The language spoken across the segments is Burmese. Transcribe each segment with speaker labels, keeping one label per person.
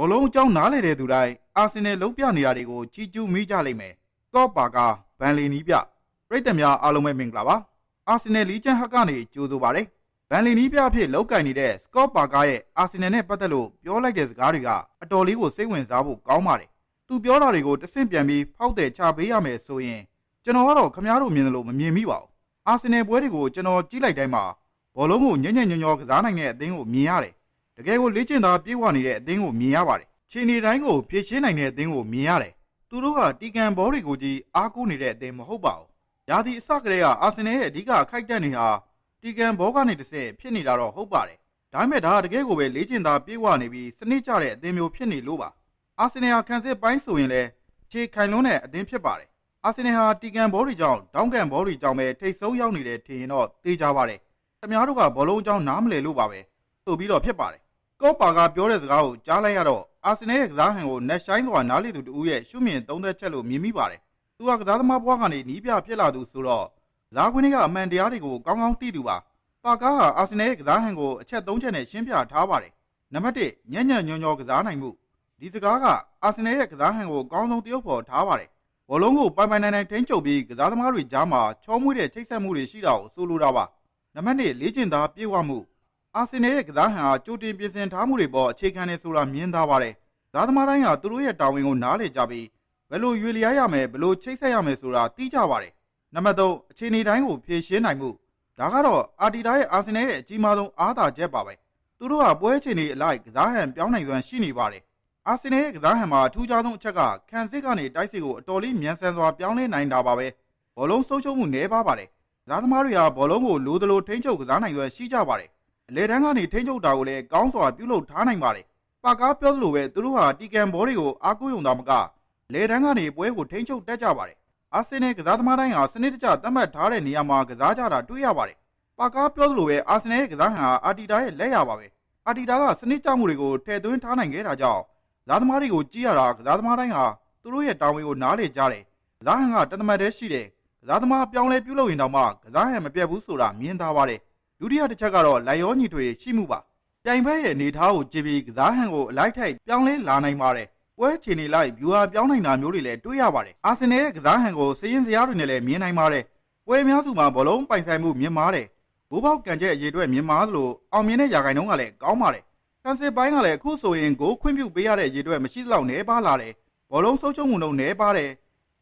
Speaker 1: ဘောလုံးအကြောင်းနားလည်တဲ့သူတိုင်းအာဆင်နယ်လုံးပြနေတာတွေကိုချီးကျူးမိကြလိမ့်မယ်ကော့ပါကဗန်လီနီးပြပရိသတ်များအားလုံးပဲမင်္ဂလာပါအာဆင်နယ်လီဂျန်ဟက်ကနေကြိုးဆိုပါရစေဗန်လီနီးပြအဖြစ်လောက်ကင်နေတဲ့စကော့ပါကာရဲ့အာဆင်နယ်နဲ့ပတ်သက်လို့ပြောလိုက်တဲ့စကားတွေကအတော်လေးကိုစိတ်ဝင်စားဖို့ကောင်းပါတယ်သူပြောတာတွေကိုတဆင့်ပြန်ပြီးဖောက်တယ်ချပေးရမယ်ဆိုရင်ကျွန်တော်ကတော့ခမားတို့မြင်တယ်လို့မမြင်မိပါဘူးအာဆင်နယ်ပွဲတွေကိုကျွန်တော်ကြည့်လိုက်တိုင်းမှာဘောလုံးကိုညံ့ညံ့ညော်ညော်ကစားနိုင်တဲ့အသင်းကိုမြင်ရတယ် တကယ်ကိုလေ့ကျင့်သားပြေးဝနေတဲ့အသင်းကိုမြင်ရပါတယ်ခြေနေတိုင်းကိုဖြည့်ရှင်းနိုင်တဲ့အသင်းကိုမြင်ရတယ်သူတို့ကတီကန်ဘောတွေကိုကြီးအားကိုးနေတဲ့အသင်းမဟုတ်ပါဘူးရာသီအစကတည်းကအာဆင်နယ်ရဲ့အဓိကအခိုက်အတန့်တွေဟာတီကန်ဘောကနေတစ်ဆင့်ဖြစ်နေတာတော့ဟုတ်ပါတယ်ဒါပေမဲ့ဒါကတကယ်ကိုပဲလေ့ကျင့်သားပြေးဝနေပြီးစနစ်ကျတဲ့အသင်းမျိုးဖြစ်နေလို့ပါအာဆင်နယ်ဟာခံစစ်ပိုင်းဆိုရင်လည်းခြေခိုင်လွန်းတဲ့အသင်းဖြစ်ပါတယ်အာဆင်နယ်ဟာတီကန်ဘောတွေကြောင့်ဒေါင်းကန်ဘောတွေကြောင့်ပဲထိတ်ဆုံးရောက်နေတဲ့ထင်ရင်တော့သိကြပါတယ်ခင်ဗျားတို့ကဘောလုံးအကြောင်းနားမလည်လို့ပါပဲဆိုပြီးတော့ဖြစ်ပါတယ် ကော့ပါကပြောတဲ့စကားကိုကြားလိုက်ရတော့အာဆင်နယ်ရဲ့ကစားဟန်ကိုနက်ရှိုင်းစွာနားလေသူတူရဲ့ရှုမြင်သုံးသက်ချက်လို့မြင်မိပါတယ်။သူကကစားသမားဘွားကနေနီးပြဖြစ်လာသူဆိုတော့ကစားကွင်းကအမှန်တရားတွေကိုကောင်းကောင်းသိသူပါ။ပါကားဟာအာဆင်နယ်ရဲ့ကစားဟန်ကိုအချက်၃ချက်နဲ့ရှင်းပြထားပါတယ်။နံပါတ်၁ညံ့ညံ့ညော်ညော်ကစားနိုင်မှုဒီစကားကအာဆင်နယ်ရဲ့ကစားဟန်ကိုအကောင်းဆုံးတရုပ်ဖော်ထားပါတယ်။ဘောလုံးကိုပိုင်ပိုင်နိုင်နိုင်ထိန်းချုပ်ပြီးကစားသမားတွေကြားမှာချောမွေ့တဲ့ချိတ်ဆက်မှုတွေရှိတာကိုဆိုလိုတာပါ။နံပါတ်2လေ့ကျင့်သားပြေဝမှု အာဆင်နယ်ရဲ့ကစားဟန်ဟာကြိုတင်ပြင်ဆင်ထားမှုတွေပေါ်အခြေခံနေဆိုတာမြင်သာပါတယ်။သားသမားတိုင်းဟာသူတို့ရဲ့တာဝန်ကိုနားလည်ကြပြီးဘယ်လိုရွေလျားရမယ်ဘယ်လိုချိတ်ဆက်ရမယ်ဆိုတာသိကြပါတယ်။နံပါတ်3အခြေအနေတိုင်းကိုဖြည့်ရှင်းနိုင်မှုဒါကတော့အာတီတာရဲ့အာဆင်နယ်ရဲ့အကြီးမားဆုံးအားသာချက်ပါပဲ။သူတို့ဟာပွဲအခြေအနေအလိုက်ကစားဟန်ပြောင်းနိုင်စွမ်းရှိနေပါတယ်။အာဆင်နယ်ရဲ့ကစားဟန်မှာအထူးခြားဆုံးအချက်ကခံစစ်ကနေတိုက်စစ်ကိုအတော်လေးမြန်ဆန်စွာပြောင်းလဲနိုင်တာပါပဲ။ဘောလုံးဆုံးရှုံးမှုနည်းပါပါတယ်။ကစားသမားတွေဟာဘောလုံးကိုလိုသလိုထိန်းချုပ်ကစားနိုင်စွမ်းရှိကြပါတယ် အလေတန်းကနေထိန်းချုပ်တာကိုလည်းကောင်းစွာပြုလုပ်ထားနိုင်ပါတယ်။ပါကားပြောသလိုပဲသူတို့ဟာတီကန်ဘောတွေကိုအားကိုးရုံသာမကလေတန်းကနေပွဲကိုထိန်းချုပ်တတ်ကြပါတယ်။အာဆင်နယ်ကစားသမားတိုင်းဟာစနစ်တကျသတ်မှတ်ထားတဲ့နေရာမှာကစားကြတာတွေ့ရပါတယ်။ပါကားပြောသလိုပဲအာဆင်နယ်ရဲ့ကစားဟန်ဟာအာတီတာရဲ့လက်ရပါပဲ။အာတီတာကစနစ်ကျမှုတွေကိုထည့်သွင်းထားနိုင်ခဲ့တာကြောင့်ကစားသမားတွေကိုကြည့်ရတာကစားသမားတိုင်းဟာသူတို့ရဲ့တာဝန်ကိုနားလေကြတယ်။ကစားဟန်ကတသမတ်တည်းရှိတယ်။ကစားသမားပြောင်းလဲပြုလုပ်ရင်တောင်မှကစားဟန်မပြတ်ဘူးဆိုတာမြင်သာပါတယ် ဒုတိယတစ်ချက်ကတော့လိုက်ရောညီထွေရှိမှုပါပြိုင်ဘက်ရဲ့အနေထားကိုကြည့်ပြီးကစားဟန်ကိုအလိုက်ထိုက်ပြောင်းလဲလာနိုင်ပါတယ်ပွဲချီနေလိုက်ဗျူဟာပြောင်းနိုင်တာမျိုးတွေလည်းတွေ့ရပါတယ်အာဆင်နယ်ရဲ့ကစားဟန်ကိုစည်ရင်စရာတွေနဲ့လည်းမြင်နိုင်ပါတယ်ပွဲအများစုမှာဘောလုံးပိုင်ဆိုင်မှုမြင်မာတယ်ဘိုးပေါက်ကန်ချက်အရေးအတွက်မြင်မာသလိုအောင်မြင်တဲ့ရာဂိုင်နှုန်းကလည်းကောင်းပါတယ်ကန်စစ်ပိုင်းကလည်းအခုဆိုရင်ကိုခွင့်ပြုပေးရတဲ့ရေအတွက်မရှိသလောက်နှဲပါလာတယ်ဘောလုံးဆုံးချုံမှုနှုန်းနှဲပါတယ်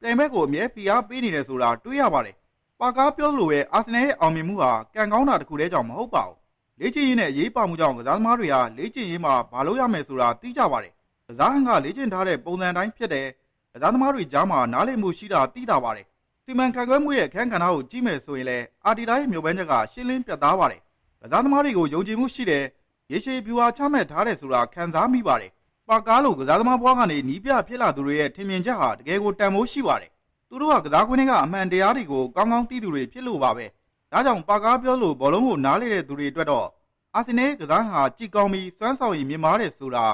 Speaker 1: ပြိုင်ဘက်ကိုအမြဲပီအားပေးနေတယ်ဆိုတာတွေ့ရပါတယ် ပါကားပြောလို့ပဲအာဆင်နယ်ရဲ့အောင်မြင်မှုဟာကံကောင်းတာတစ်ခုတည်းကြောင့်မဟုတ်ပါဘူး။လေ့ကျင့်ရေးနဲ့ရေးပါမှုကြောင့်ကစားသမားတွေဟာလေ့ကျင့်ရေးမှာဘာလို့ရမယ်ဆိုတာသိကြပါတယ်။ကစားဟန်ကလေ့ကျင့်ထားတဲ့ပုံစံတိုင်းဖြစ်တယ်။ကစားသမားတွေကြားမှာနားလည်မှုရှိတာသိတာပါတယ်။စီမံခန့်ခွဲမှုရဲ့အခန်းကဏ္ဍကိုကြည့်မယ်ဆိုရင်လည်းအာတီတာရဲ့မျိုးပန်းချက်ကရှင်းလင်းပြတ်သားပါတယ်။ကစားသမားတွေကိုယုံကြည်မှုရှိတယ်။ရေရှည်ဗျူဟာချမှတ်ထားတယ်ဆိုတာခံစားမိပါတယ်။ပါကားလိုကစားသမားဘွားကနေနီးပြဖြစ်လာသူတွေရဲ့ထင်မြင်ချက်ဟာတကယ်ကိုတန်ဖိုးရှိပါတယ် သူတို့ကကစားကွင်းထဲကအမှန်တရားတွေကိုကောင်းကောင်းသိသူတွေဖြစ်လို့ပါပဲဒါကြောင့်ပါကားပြောလို့ဘောလုံးကိုနားလေတဲ့သူတွေအတွက်တော့အာဆင်နယ်ကစားဟာကြည်ကောင်းပြီးစွမ်းဆောင်ရည်မြင့်မားတယ်ဆိုတာ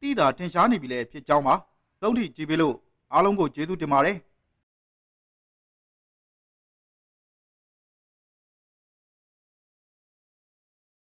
Speaker 1: သိတာထင်ရှားနေပြီလေဖြစ်ကြောင်းပါသုံးထိကြည့်ပေးလို့အားလုံးကိုကျေးဇူးတင်ပါတယ်